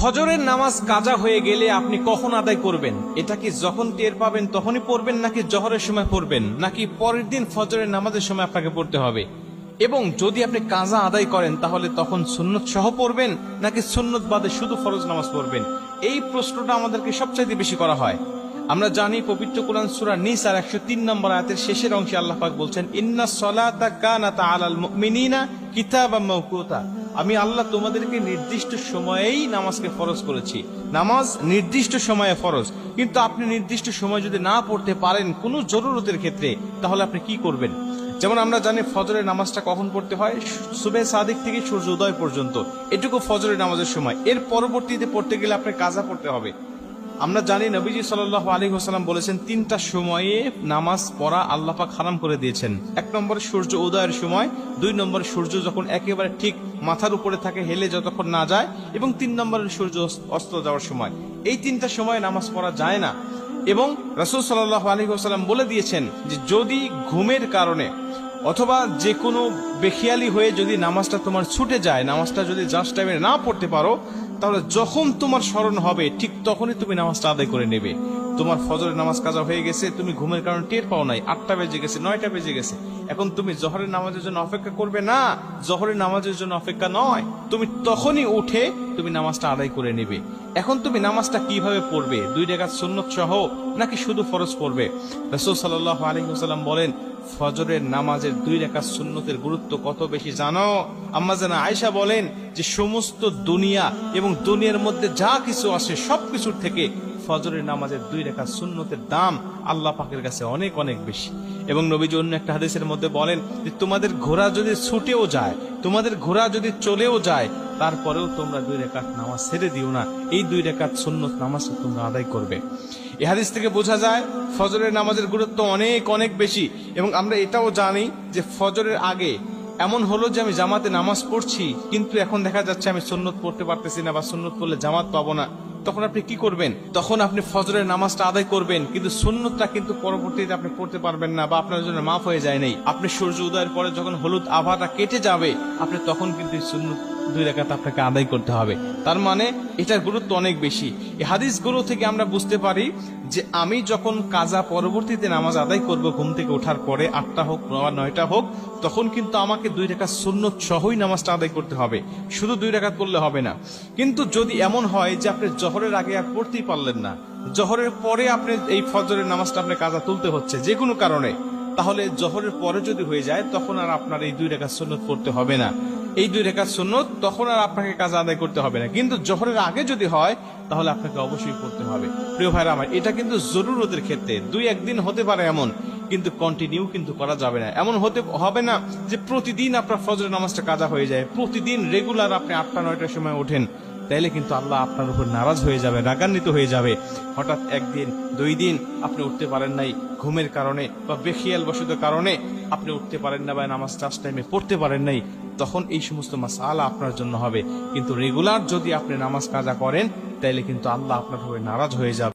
ফজরের নামাজ কাজা হয়ে গেলে আপনি কখন আদায় করবেন? এটা কি যখন টের পাবেন তখনই পড়বেন, নাকি জহরের সময় পড়বেন? নাকি পরের দিন ফজরের নামাজের সময় আপনাকে পড়তে হবে? এবং যদি আপনি কাজা আদায় করেন, তাহলে তখন সুন্নত সহ পড়বেন, নাকি সুন্নত বাদে শুধু ফরজ নামাজ পড়বেন? এই প্রশ্নটা আমাদেরকে সবচাইতে বেশি করা হয়। আমরা জানি পবিত্র কোরআন সুরা নিস আর একশো তিন নম্বর আয়াতের শেষের অংশে আল্লাহ পাক বলছেন, ইন্না সলাতা কানাতা আলাল মুমিনিনা কিতাবাম মাওকুতা। আমি আল্লাহ তোমাদেরকে নির্দিষ্ট সময়েই নামাজকে ফরজ করেছি। নামাজ নির্দিষ্ট সময়ে ফরজ। কিন্তু আপনি নির্দিষ্ট সময় যদি না পড়তে পারেন কোনো জরুরতের ক্ষেত্রে, তাহলে আপনি কি করবেন? যেমন আমরা জানি ফজরের নামাজটা কখন পড়তে হয়? সুবে সাদিক থেকে সূর্য উদয় পর্যন্ত। এটুকু ফজরের নামাজের সময়। এর পরবর্তীতে পড়তে গেলে আপনার কাজা পড়তে হবে। আমরা জানি নবীজি সাল্লাহ আলী হোসালাম বলেছেন, তিনটা সময়ে নামাজ পড়া আল্লাহ পাক হারাম করে দিয়েছেন। এক নম্বরে সূর্য উদয়ের সময়, দুই নম্বরে সূর্য যখন একেবারে ঠিক মাথার উপরে থাকে, হেলে যতক্ষণ না যায়, এবং তিন নম্বরে সূর্য অস্ত যাওয়ার সময়। এই তিনটা সময় নামাজ পড়া যায় না। এবং রসুল সাল্লাহ আলী হোসালাম বলে দিয়েছেন যে, যদি ঘুমের কারণে অথবা যে কোনো বেখিয়ালি হয়ে যদি নামাজটা তোমার ছুটে যায়, নামাজটা যদি জাস্ট টাইমে না পড়তে পারো, তাহলে যখন তোমার স্মরণ হবে, ঠিক তখনই তুমি নামাজটা আদায় করে নেবে। তোমার ফজরের নামাজ কাজা হয়ে গেছে, তুমি ঘুমের কারণে টের পাও নাই, আটটা বেজে গেছে, নয়টা বেজে গেছে। এখন তুমি জহরের নামাজের জন্য অপেক্ষা করবে না, জহরের নামাজের জন্য অপেক্ষা নয়। তুমি তখনই উঠে তুমি নামাজটা আদায় করে নেবে। এখন তুমি নামাজটা কীভাবে পড়বে? দুই রেখাত সুন্নত সহ নাকি শুধু ফরজ পড়বে? রসুল সাল্লাহ বলেন ফজরের নামাজের দুই রেখা সুন্নতের গুরুত্ব কত বেশি জানো? আম্মা জানা আয়সা বলেন যে সমস্ত দুনিয়া এবং দুনিয়ার মধ্যে যা কিছু আসে সবকিছুর থেকে ফজরের নামাজের দুই রেখা সুন্নতের দাম আল্লাহ পাকের কাছে অনেক অনেক বেশি। এবং নবীজি অন্য একটা হাদিসের মধ্যে বলেন যে, তোমাদের ঘোড়া যদি ছুটেও যায়, তোমাদের ঘোড়া যদি চলেও যায়, তারপরেও তোমরা দুই রেখাত নামাজ ছেড়ে দিও না। এই দুই রেখাত সুন্নত নামাজ তোমরা আদায় করবে। এ হাদিস থেকে বোঝা যায়, ফজরের নামাজের গুরুত্ব অনেক অনেক বেশি। এবং আমরা এটাও জানি যে, ফজরের আগে এমন হলো যে, আমি জামাতে নামাজ পড়ছি, কিন্তু এখন দেখা যাচ্ছে আমি সুন্নত পড়তে পারতেছি না বা সুন্নত পড়লে জামাত পাবো না। তখন আপনি কি করবেন? তখন আপনি ফজরের নামাজটা আদায় করবেন, কিন্তু সুন্নতটা কিন্তু পরবর্তীতে আপনি পড়তে পারবেন না বা আপনার জন্য মাফ হয়ে যায় নাই। আপনি সূর্য উদয়ের পরে যখন হলুদ আভাটা কেটে যাবে, আপনি তখন কিন্তু সুন্নত দুই রেখাতে আপনাকে আদায় করতে হবে। তার মানে এটার গুরুত্ব অনেক বেশি। এই হাদিসগুলো থেকে আমরা বুঝতে পারি যে আমি যখন কাজা পরবর্তীতে নামাজ আদায় করব ঘুম থেকে ওঠার পরে আটটা হোক বা নয়টা হোক, তখন কিন্তু আমাকে দুই রেখা সুন্নত সহই নামাজটা আদায় করতে হবে। শুধু দুই রেখাত করলে হবে না। কিন্তু যদি এমন হয় যে আপনি জহরের আগে আর পড়তেই পারলেন না। জহরের পরে আপনি এই ফজরের নামাজটা আপনার কাজা তুলতে হচ্ছে, যে কোনো কারণে। তাহলে জহরের পরে যদি হয়ে যায়, তখন আর আপনার এই দুই রেখা সুন্নত পড়তে হবে না। এই দুই রেখা সুন্নত, তখন আর আপনাকে কাজ আদায় করতে হবে না। কিন্তু জহরের আগে যদি হয়, তাহলে আপনাকে অবশ্যই পড়তে হবে। প্রিয় ভাইরা আমার, এটা কিন্তু জরুরতের ক্ষেত্রে। দুই একদিন হতে পারে এমন কিন্তু কন্টিনিউ কিন্তু করা যাবে না। এমন হতে হবে না যে প্রতিদিন আপনার ফজরের নামাজটা কাজা হয়ে যায়। প্রতিদিন রেগুলার আপনি আটটা, নয়টার সময় ওঠেন। তাইলে কিন্তু আল্লাহ আপনার উপর নারাজ হয়ে যাবে, রাগান্বিত হয়ে যাবে। হঠাৎ একদিন, দুই দিন আপনি উঠতে পারেন নাই ঘুমের কারণে বা বেখিয়াল বসত কারণে আপনি উঠতে পারেন না বা নামাজ চাষ টাইমে পড়তে পারেন নাই, তখন এই সমস্ত মাসালা আপনার জন্য হবে। কিন্তু রেগুলার যদি আপনি নামাজ কাজা করেন, তাইলে কিন্তু আল্লাহ আপনার উপরে নারাজ হয়ে যাবে।